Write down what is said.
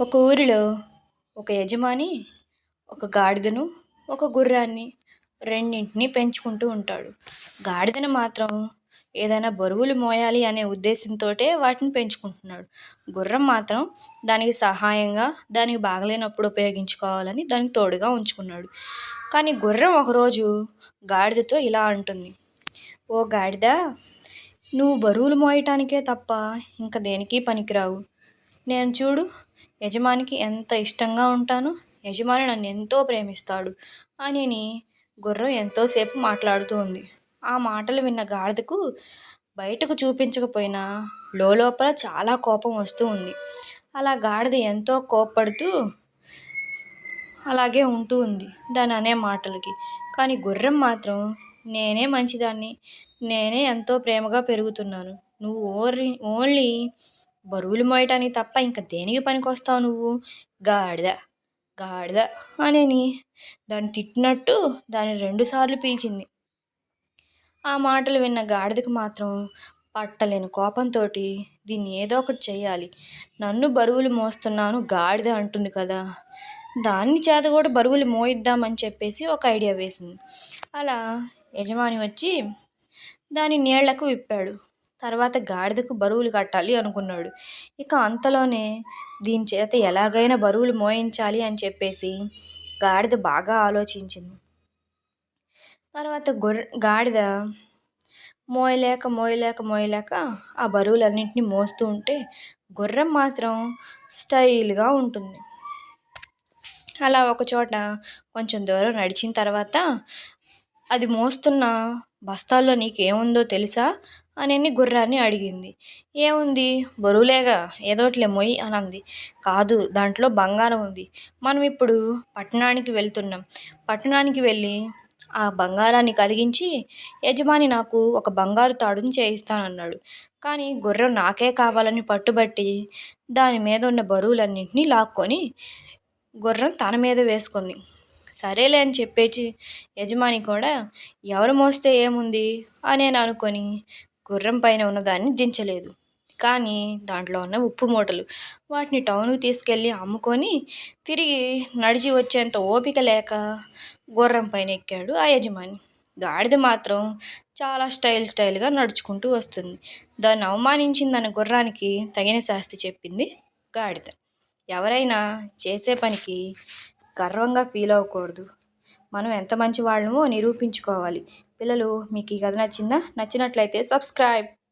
ఒక ఊరిలో ఒక యజమాని ఒక గాడిదను ఒక గుర్రాన్ని రెండింటిని పెంచుకుంటూ ఉంటాడు. గాడిదను మాత్రం ఏదైనా బరువులు మోయాలి అనే ఉద్దేశంతో వాటిని పెంచుకుంటున్నాడు. గుర్రం మాత్రం దానికి సహాయంగా దానికి బాగలేనప్పుడు ఉపయోగించుకోవాలని దానికి తోడుగా ఉంచుకున్నాడు. కానీ గుర్రం ఒకరోజు గాడిదతో ఇలా అంటుంది. ఓ గాడిద నువ్వు బరువులు మోయటానికే తప్ప ఇంకా దేనికి పనికిరావు. నేను చూడు యజమానికి ఎంత ఇష్టంగా ఉంటాను. యజమాని నన్ను ఎంతో ప్రేమిస్తాడు. అని గుర్రం ఎంతోసేపు మాట్లాడుతూ ఉంది ఆ మాటలు విన్న గాడిదకు బయటకు చూపించకపోయినా లోపల చాలా కోపం వస్తూ ఉంది. అలా గాడిద ఎంతో కోప్పడుతూ అలాగే ఉంటూ ఉంది దాని అనే మాటలకి. కానీ గుర్రం మాత్రం నేనే మంచిదాన్ని నేనే ఎంతో ప్రేమగా పెరుగుతున్నాను. నువ్వు ఓన్లీ ఓన్లీ బరువులు మోయటానికి తప్ప ఇంకా దేనికి పనికొస్తావు నువ్వు? గాడిద. గాడిద అని దాన్ని తిట్టినట్టు దాన్ని రెండుసార్లు పీల్చింది. ఆ మాటలు విన్న గాడిదకు మాత్రం పట్టలేని కోపంతో దీన్ని ఏదో ఒకటి చేయాలి నన్ను బరువులు మోస్తున్నాను గాడిద అంటుంది కదా దాన్ని చేత కూడా బరువులు మోయిద్దామని చెప్పేసి ఒక ఐడియా వేసింది. అలా యజమాని వచ్చి దాని నీళ్ళకు విప్పాడు. తర్వాత గాడిదకు బరువులు కట్టాలి అనుకున్నాడు. ఇక అంతలోనే దీని చేత ఎలాగైనా బరువులు మోయించాలి అని చెప్పేసి గాడిద బాగా ఆలోచించింది. తర్వాత గొర్రె గాడిద మోయలేక మోయలేక మోయలేక ఆ బరువులన్నింటినీ మోస్తూ ఉంటే గుర్రం మాత్రం స్టైల్గా ఉంటుంది. అలా ఒక చోట కొంచెం దూరం నడిచిన తర్వాత అది మోస్తున్న బస్తాల్లో నీకేముందో తెలుసా? అని గుర్రాన్ని అడిగింది. ఏముంది? బరువులేగా ఏదోట్లే మొయ్యి అని అంది కాదు దాంట్లో బంగారం ఉంది. మనం ఇప్పుడు పట్టణానికి వెళ్తున్నాం. పట్టణానికి వెళ్ళి ఆ బంగారాన్ని కరిగించి యజమాని నాకు ఒక బంగారు తాడుని చేయిస్తానన్నాడు. కానీ గుర్రం నాకే కావాలని పట్టుబట్టి దాని మీద ఉన్న బరువులన్నింటినీ లాక్కొని గుర్రం తన మీద వేసుకుంది. సరేలే అని చెప్పేసి యజమాని కూడా ఎవరు మోస్తే ఏముంది? అని అనుకొని గుర్రం పైన ఉన్నదాన్ని దించలేదు. కానీ దాంట్లో ఉన్న ఉప్పు మూటలు వాటిని టౌన్కి తీసుకెళ్ళి అమ్ముకొని తిరిగి నడిచి వచ్చేంత ఓపిక లేక గుర్రం పైన ఎక్కాడు ఆ యజమాని. గాడిద మాత్రం చాలా స్టైల్ స్టైల్గా నడుచుకుంటూ వస్తుంది. దాన్ని అవమానించిందన్న గుర్రానికి తగిన శాస్తి చెప్పింది గాడిద. ఎవరైనా చేసే పనికి గర్వంగా ఫీల్ అవ్వకూడదు. మనం ఎంత మంచి వాళ్ళమో నిరూపించుకోవాలి. పిల్లలు మీకు ఈ కథ నచ్చిందా? నచ్చినట్లయితే సబ్స్క్రైబ్.